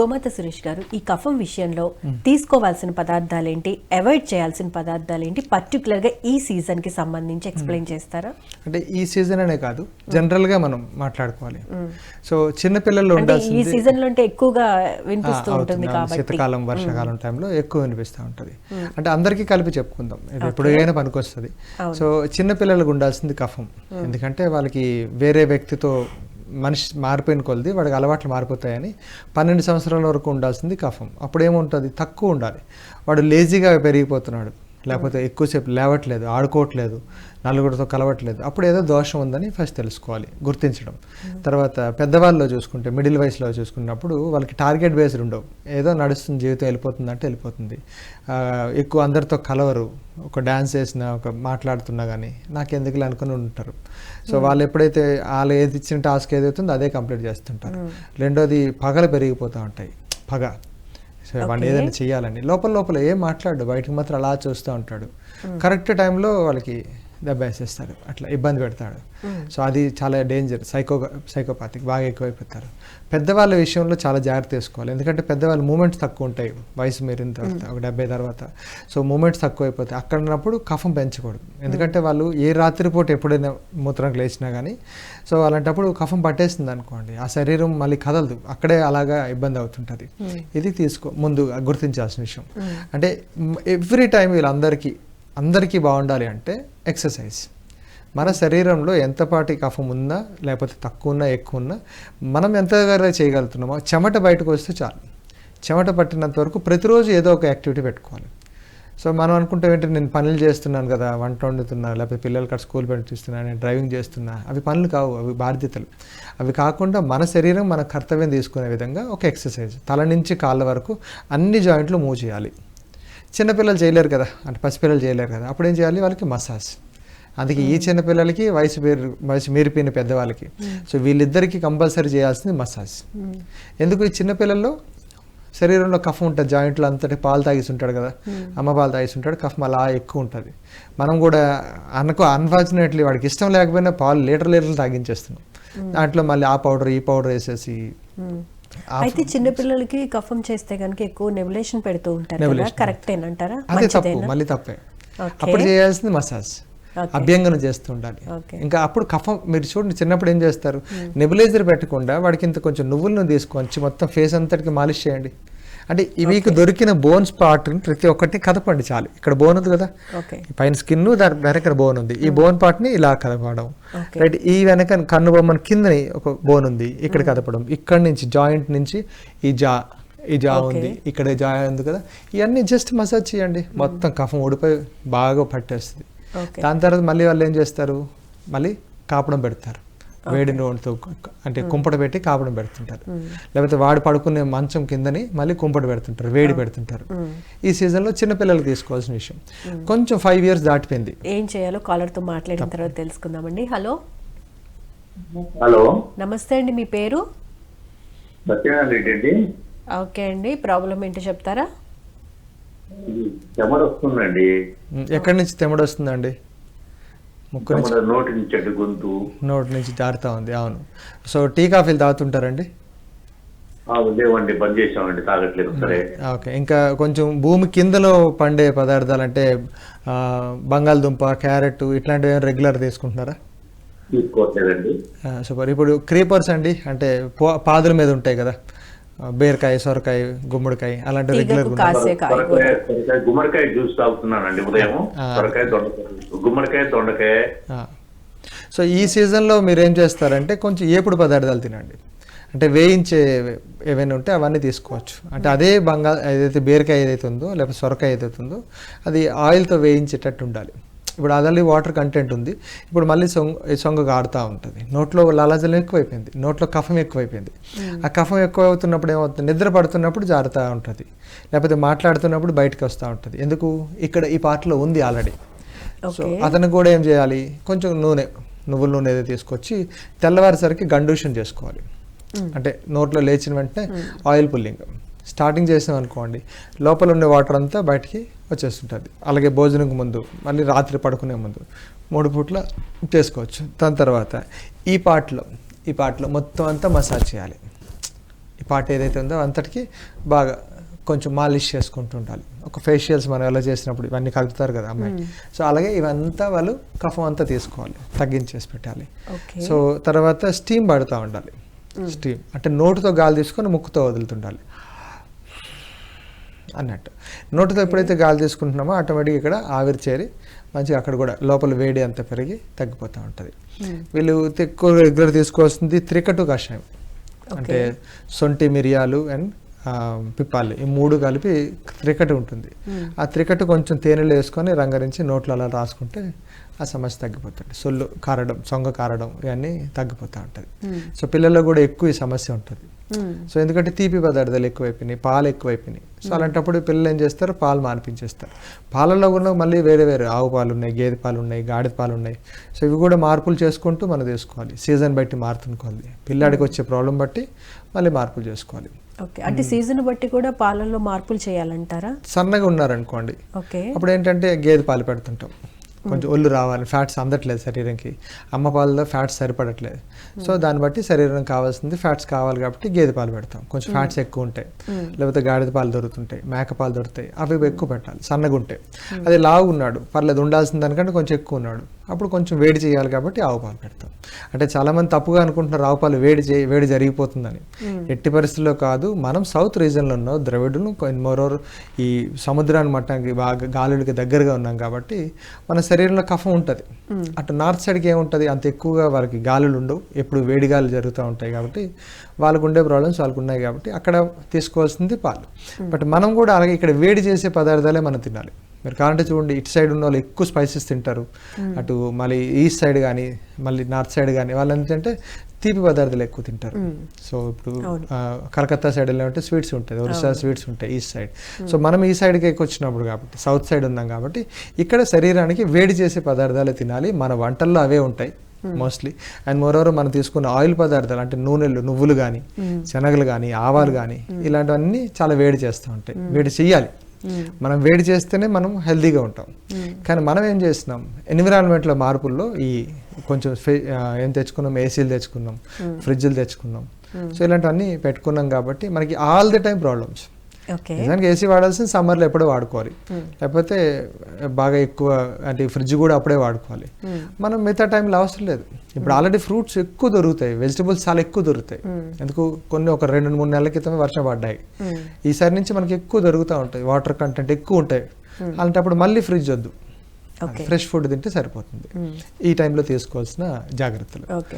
గోమాత సురేష్ గారు ఈ కఫం విషయంలో తీసుకోవాల్సిన పదార్థాలు ఏంటి అవాయిడ్ చేయాల్సిన పదార్థాలు ఏంటి పర్టికులర్గా ఈ సీజన్కి సంబంధించి ఎక్స్ప్లెయిన్ చేస్తారా? అంటే ఈ సీజన్ అనే కాదు జనరల్గా మనం మాట్లాడుకోవాలి. సో చిన్న పిల్లల్లో అంటే ఈ సీజన్లో అంటే ఎక్కువగా వినిపిస్తూ ఉంటుంది. కాబట్టి. శీతకాలం వర్షాకాలం టైంలో ఎక్కువ వినిపిస్తూ ఉంటుంది. అంటే అందరికీ కలిపి చెప్పుకుందాం. ఇది ఎప్పుడైనా పనికొస్తుంది. సో చిన్న పిల్లలకు ఉండాల్సింది కఫం. ఎందుకంటే వాళ్ళకి వేరే వ్యక్తితో మనిషి మారిపోయిన కొలది వాడికి అలవాట్లు మారిపోతాయని పన్నెండు సంవత్సరాల వరకు ఉండాల్సింది కఫం. అప్పుడు ఏముంటుంది తక్కువ ఉండాలి. వాడు లేజీగా పెరిగిపోతున్నాడు. లేకపోతే ఎక్కువసేపు లేవట్లేదు ఆడుకోవట్లేదు నలుగురితో కలవట్లేదు. అప్పుడు ఏదో దోషం ఉందని ఫస్ట్ తెలుసుకోవాలి గుర్తించడం. తర్వాత పెద్దవాళ్ళలో చూసుకుంటే మిడిల్ వయసులో చూసుకున్నప్పుడు వాళ్ళకి టార్గెట్ బేస్డ్ ఉండవు. ఏదో నడుస్తుంది జీవితం వెళ్ళిపోతుంది. అంటే వెళ్ళిపోతుంది ఎక్కువ అందరితో కలవరు. ఒక డ్యాన్స్ చేసినా ఒక మాట్లాడుతున్నా కానీ నాకెందుకులే అనుకుని ఉంటారు. సో వాళ్ళు ఎప్పుడైతే వాళ్ళు ఏది ఇచ్చిన టాస్క్ ఏదైతుందో అదే కంప్లీట్ చేస్తుంటారు. రెండోది పగలు పెరిగిపోతూ ఉంటాయి. పగ. వాడిని ఏదైనా చెయ్యాలని. లోపల లోపల ఏం మాట్లాడు బయటకు మాత్రం అలా చూస్తూ ఉంటాడు. కరెక్ట్ టైంలో వాళ్ళకి దెబ్బేసేస్తాడు అట్లా ఇబ్బంది పెడతాడు. సో అది చాలా డేంజర్ సైకో సైకోపాతిక్ బాగా ఎక్కువైపోతారు. పెద్దవాళ్ళ విషయంలో చాలా జాగ్రత్త తీసుకోవాలి ఎందుకంటే పెద్దవాళ్ళ మూమెంట్స్ తక్కువ ఉంటాయి. వయసు మీరిన తర్వాత ఒక డెబ్బై తర్వాత. సో మూమెంట్స్ తక్కువ అయిపోతాయి. అక్కడ ఉన్నప్పుడు కఫం పెంచకూడదు. ఎందుకంటే వాళ్ళు ఏ రాత్రిపూట ఎప్పుడైనా మూత్రం లేచినా కానీ సో అలాంటప్పుడు కఫం పట్టేస్తుంది అనుకోండి ఆ శరీరం మళ్ళీ కదలదు. అక్కడే అలాగా ఇబ్బంది అవుతుంటుంది. ఇది తీసుకో ముందు గుర్తించాల్సిన విషయం. అంటే ఎవ్రీ టైం వీళ్ళందరికీ అందరికీ బాగుండాలి అంటే ఎక్సర్సైజ్. మన శరీరంలో ఎంతపాటి కఫం ఉందా లేకపోతే తక్కువ ఉన్నా ఎక్కువ ఉన్నా మనం ఎంతగా చేయగలుగుతున్నామో చెమట బయటకు వస్తే చాలు. చెమట పట్టినంత వరకు ప్రతిరోజు ఏదో ఒక యాక్టివిటీ పెట్టుకోవాలి. సో మనం అనుకుంటే ఏంటి నేను పనులు చేస్తున్నాను కదా వంట వండుతున్నా లేకపోతే పిల్లలు అక్కడ స్కూల్ పంపిస్తున్నా నేను డ్రైవింగ్ చేస్తున్నా అవి పనులు కావు అవి బాధ్యతలు. అవి కాకుండా మన శరీరం మన కర్తవ్యం తీసుకునే విధంగా ఒక ఎక్సర్సైజ్. తల నుంచి కాళ్ళ వరకు అన్ని జాయింట్లు మూవ్ చేయాలి. చిన్నపిల్లలు చేయలేరు కదా. అంటే పసిపిల్లలు చేయలేరు కదా. అప్పుడు ఏం చేయాలి? వాళ్ళకి మసాజ్. అందుకే ఈ చిన్నపిల్లలకి వయసు పేరు వయసు మీరిపోయిన పెద్దవాళ్ళకి. సో వీళ్ళిద్దరికి కంపల్సరీ చేయాల్సింది మసాజ్. ఎందుకు ఈ చిన్నపిల్లల్లో శరీరంలో కఫం ఉంటుంది జాయింట్లు అంతటి పాలు తాగేసి ఉంటాడు కదా. అమ్మ పాలు తాగేసి ఉంటాడు కఫం అలా ఎక్కువ ఉంటుంది. మనం కూడా అనుకో అన్ఫార్చునేట్లీ వాడికి ఇష్టం లేకపోయినా పాలు లీటర్ లీటర్లు తాగించేస్తున్నాం. దాంట్లో మళ్ళీ ఆ పౌడర్ ఈ పౌడర్ వేసేసి అయితే చిన్న పిల్లలకి కఫం చేస్తే కనుక ఎక్కువ నెబులేషన్ పెడుతూ ఉంటారు కదా Nebulation. కరెక్టేనంటారా అదే తప్పు మంచిదేనా? మళ్ళీ తప్పే. అప్పుడు చేయాల్సింది మసాజ్. అభ్యంగన చేస్తూ ఉండాలి. ఇంకా అప్పుడు కఫం మీరు చూడండి చిన్నప్పుడు ఏం చేస్తారు? నెబులైజర్ పెట్టకుండా వాడికి ఇంత కొంచెం నువ్వులను తీసుకొని మొత్తం ఫేస్ అంతటికి మాలిష్ చేయండి. అంటే మీకు దొరికిన బోన్ స్పాట్ని ప్రతి ఒక్కటి కదపండి చాలు. ఇక్కడ బోన్ ఉంది కదా? పైన స్కిన్ దాని వెనక బోన్ ఉంది. ఈ బోన్ పార్ట్ని ఇలా కదపడం. రైట్ ఈ వెనక కన్ను బొమ్మన కిందని ఒక బోన్ ఉంది. ఇక్కడ కదపడం. ఇక్కడ నుంచి జాయింట్ నుంచి ఈ జా ఈ జా ఉంది. ఇక్కడ జా ఉంది కదా? ఇవన్నీ జస్ట్ మసాజ్ చేయండి. మొత్తం కఫం ఊడిపోయి బాగా పట్టేస్తుంది. దాని తర్వాత మళ్ళీ వాళ్ళు ఏం చేస్తారు? మళ్ళీ కాపడం పెడతారు. వేడి నూనెతో అంటే కుంపట పెట్టి కాపడం పెడుతుంటారు. లేకపోతే వాడు పడుకునే మంచం కిందని మళ్ళీ కుంపట పెడుతుంటారు వేడి పెడుతుంటారు. ఈ సీజన్లో చిన్నపిల్లలు తీసుకోవాల్సిన విషయం. కొంచెం ఫైవ్ ఇయర్స్ దాటిపోయింది. ఏం చేయాలో కాలర్తో మాట్లాడిన తర్వాత తెలుసుకుందామండి. హలో. హలో. నమస్తే అండి మీ పేరు? సత్యనారాయణ రెడ్డి అండి. ఓకే అండి ప్రాబ్లం ఏంటో చెప్తారా? చెమట వస్తుందండి ఎక్కడి నుంచి తెమ్మడి వస్తుందండి ముక్కు నుంచి నోటి నుంచి గొంతు నోటి నుంచి జారుతా ఉంది అవును. సో టీ కాఫీలు తాగుతుంటారండి? లేవండి బంద్ చేసామండి తాగట్లేదు సరే ఓకే ఇంకా కొంచెం భూమి కిందలో పండే పదార్థాలు అంటే బంగాళదుంప క్యారెట్ ఇట్లాంటివి రెగ్యులర్ తీసుకుంటున్నారా? తీసుకోవట్లేదండి. సూపర్. ఇప్పుడు క్రీపర్స్ అండి అంటే పాదుల మీద ఉంటాయి కదా. బీరకాయ సొరకాయ గుమ్మడికాయ అలాంటి రెగ్యులర్ గుమ్మడికాయ జ్యూస్ తాగుతున్నానండి ఉదయం. సొరకాయ దొండకాయ. గుమ్మడికాయ దొండకాయ. సో ఈ సీజన్లో మీరు ఏం చేస్తారంటే కొంచెం ఏపుడు పదార్థాలు తినండి. అంటే వేయించే ఏవైనా ఉంటే అవన్నీ తీసుకోవచ్చు. అంటే అదే బంగాళ ఏదైతే బీరకాయ ఏదైతే ఉందో లేకపోతే సొరకాయ ఏదైతే ఉందో అది ఆయిల్తో వేయించేటట్టు ఉండాలి. ఇప్పుడు అదల్లి వాటర్ కంటెంట్ ఉంది. ఇప్పుడు మళ్ళీ సొంగ సొంగ ఆడుతూ ఉంటుంది. నోట్లో లాలాజలం ఎక్కువైపోయింది. నోట్లో కఫం ఎక్కువైపోయింది. ఆ కఫం ఎక్కువ అవుతున్నప్పుడు ఏమవుతుంది? నిద్ర పడుతున్నప్పుడు జారుతూ ఉంటుంది. లేకపోతే మాట్లాడుతున్నప్పుడు బయటకు వస్తూ ఉంటుంది. ఎందుకు? ఇక్కడ ఈ పార్ట్లో ఉంది ఆల్రెడీ. సో అతను కూడా ఏం చేయాలి? కొంచెం నూనె నువ్వుల నూనె ఏదో తీసుకొచ్చి తెల్లవారిసరికి గండూషన్ చేసుకోవాలి. అంటే నోట్లో లేచిన వెంటనే ఆయిల్ పుల్లింగ్. స్టార్టింగ్ చేసాం అనుకోండి లోపల ఉండే వాటర్ అంతా బయటికి వచ్చేస్తుంటుంది అలాగే భోజనంకి ముందు మళ్ళీ రాత్రి పడుకునే ముందు మూడు పూట్ల చేసుకోవచ్చు. దాని తర్వాత ఈ పార్ట్లో ఈ పార్ట్లో మొత్తం అంతా మసాజ్ చేయాలి. ఈ పార్ట్ ఏదైతే ఉందో అంతటికి బాగా కొంచెం మాలిష్ చేసుకుంటూ ఉండాలి. ఒక ఫేషియల్స్ మనం ఎలా చేసినప్పుడు ఇవన్నీ కలుపుతారు కదా అమ్మాయి. సో అలాగే ఇవంతా వాళ్ళు కఫం అంతా తీసుకోవాలి. తగ్గించేసి పెట్టాలి. సో తర్వాత స్టీమ్ పడుతూ ఉండాలి. స్టీమ్ అంటే నోటుతో గాలి తీసుకొని ముక్కుతో వదులుతుండాలి. అన్నట్టు. నోటితో ఎప్పుడైతే గాలి తీసుకుంటున్నామో ఆటోమేటిక్గా ఇక్కడ ఆవిరి చేరి మంచిగా అక్కడ కూడా లోపల వేడి అంత పెరిగి తగ్గిపోతూ ఉంటుంది. వీళ్ళు ఎక్కువ రెగ్యులర్ తీసుకోవాల్సింది త్రికటు కషాయం. అంటే సొంటి మిరియాలు అండ్ పిప్పాలు. ఈ మూడు కలిపి త్రికటు ఉంటుంది. ఆ త్రికటు కొంచెం తేనెలు వేసుకొని రంగరించి నోట్లో అలా రాసుకుంటే ఆ సమస్య తగ్గిపోతుంది. సొల్లు కారడం సొంగ కారడం ఇవన్నీ తగ్గిపోతూ ఉంటుంది. సో పిల్లల్లో కూడా ఎక్కువ ఈ సమస్య ఉంటుంది. సో ఎందుకంటే తీపి పదార్థాలు ఎక్కువైపోయినాయి పాలు ఎక్కువైపోయినాయి. సో అలాంటప్పుడు పిల్లలు ఏం చేస్తారు? పాలు మానిపించేస్తారు. పాలల్లో కూడా మళ్ళీ వేరే వేరే ఆవు పాలు ఉన్నాయి గేదె పాలు ఉన్నాయి గాడిద పాలు ఉన్నాయి సో ఇవి కూడా మార్పులు చేసుకుంటూ మనం తీసుకోవాలి సీజన్ బట్టి మారుతునుకోవాలి పిల్లాడికి వచ్చే ప్రాబ్లం బట్టి మళ్ళీ మార్పులు చేసుకోవాలి. ఓకే. అంటే సీజన్ బట్టి కూడా పాలల్లో మార్పులు చేయాలంటారా? సన్నగా ఉన్నారనుకోండి. ఓకే. అప్పుడు ఏంటంటే గేదె పాలు పెడుతుంటాం. కొంచెం ఒళ్ళు రావాలి ఫ్యాట్స్ అందట్లేదు శరీరంకి. అమ్మ పాలలో ఫ్యాట్స్ సరిపడట్లేదు. సో దాన్ని బట్టి శరీరం కావాల్సింది ఫ్యాట్స్ కావాలి కాబట్టి గేదె పాలు పెడతాం. కొంచెం ఫ్యాట్స్ ఎక్కువ ఉంటాయి. లేకపోతే గాడిద పాలు దొరుకుతుంటాయి మేక పాలు దొరుకుతాయి. అవి ఎక్కువ పెట్టాలి. సన్నగా ఉంటాయి అది లావు ఉన్నాడు పర్లేదు ఉండాల్సిన దానికంటే కొంచెం ఎక్కువ ఉన్నాడు. అప్పుడు కొంచెం వేడి చేయాలి కాబట్టి ఆవు పాలు పెడతాం. అంటే చాలా మంది తప్పుగా అనుకుంటున్నారు ఆవు పాలు వేడి చేయి వేడి జరిగిపోతుందని. ఎట్టి పరిస్థితుల్లో కాదు మనం సౌత్ రీజన్లో ఉన్నాం ద్రవిడులు మోరోర్ ఈ సముద్రాన్ని మట్టానికి బాగా గాలులకి దగ్గరగా ఉన్నాం కాబట్టి మన శరీరంలో కఫం ఉంటుంది. అటు నార్త్ సైడ్కి ఏముంటుంది? అంత ఎక్కువగా వాళ్ళకి గాలులు ఉండవు. ఎప్పుడు వేడి గాలు జరుగుతూ ఉంటాయి కాబట్టి వాళ్ళకు ఉండే ప్రాబ్లమ్స్ వాళ్ళకు ఉన్నాయి కాబట్టి అక్కడ తీసుకోవాల్సింది పాలు. బట్ మనం కూడా అలాగే ఇక్కడ వేడి చేసే పదార్థాలే మనం తినాలి. మీరు కావాలంటే చూడండి ఇటు సైడ్ ఉన్న వాళ్ళు ఎక్కువ స్పైసెస్ తింటారు. అటు మళ్ళీ ఈస్ట్ సైడ్ కానీ మళ్ళీ నార్త్ సైడ్ కానీ వాళ్ళు ఏంటంటే తీపి పదార్థాలు ఎక్కువ తింటారు. సో ఇప్పుడు కలకత్తా సైడ్ వెళ్ళామంటే స్వీట్స్ ఉంటాయి ఒరిస్సా స్వీట్స్ ఉంటాయి ఈస్ట్ సైడ్ సో మనం ఈ సైడ్కి ఎక్కువ వచ్చినప్పుడు కాబట్టి సౌత్ సైడ్ ఉన్నాం కాబట్టి ఇక్కడ శరీరానికి వేడి చేసే పదార్థాలు తినాలి. మన వంటల్లో అవే ఉంటాయి మోస్ట్లీ అండ్ మోరోవర్ మనం తీసుకున్న ఆయిల్ పదార్థాలు అంటే నూనెలు నువ్వులు కానీ శనగలు కానీ ఆవాలు కానీ ఇలాంటివన్నీ చాలా వేడి చేస్తూ ఉంటాయి. వేడి చెయ్యాలి. మనం వేడి చేస్తేనే మనం హెల్తీగా ఉంటాం. కానీ మనం ఏం చేస్తున్నాం? ఎన్విరాన్మెంట్లో మార్పుల్లో ఈ కొంచెం ఏం తెచ్చుకున్నాం? ఏసీలు తెచ్చుకున్నాం. ఫ్రిడ్జ్లు తెచ్చుకున్నాం. సో ఇలాంటివన్నీ పెట్టుకున్నాం కాబట్టి మనకి ఆల్ ది టైం ప్రాబ్లమ్స్. నిజానికి ఏసీ వాడాల్సింది సమ్మర్లో ఎప్పుడో వాడుకోవాలి. లేకపోతే బాగా ఎక్కువ అంటే ఫ్రిడ్జ్ కూడా అప్పుడే వాడుకోవాలి. మనం మిగతా టైంలో అవసరం లేదు. ఇప్పుడు ఆల్రెడీ ఫ్రూట్స్ ఎక్కువ దొరుకుతాయి. వెజిటబుల్స్ చాలా ఎక్కువ దొరుకుతాయి. ఎందుకు? కొన్ని ఒక రెండు మూడు నెలల క్రితమే వర్షం పడ్డాయి. ఈసారి నుంచి మనకి ఎక్కువ దొరుకుతూ ఉంటాయి. వాటర్ కంటెంట్ ఎక్కువ ఉంటాయి. అలాంటప్పుడు మళ్ళీ ఫ్రిడ్జ్ వద్దు. ఫ్రెష్ ఫుడ్ తింటే సరిపోతుంది. ఈ టైంలో తీసుకోవాల్సిన జాగ్రత్తలు.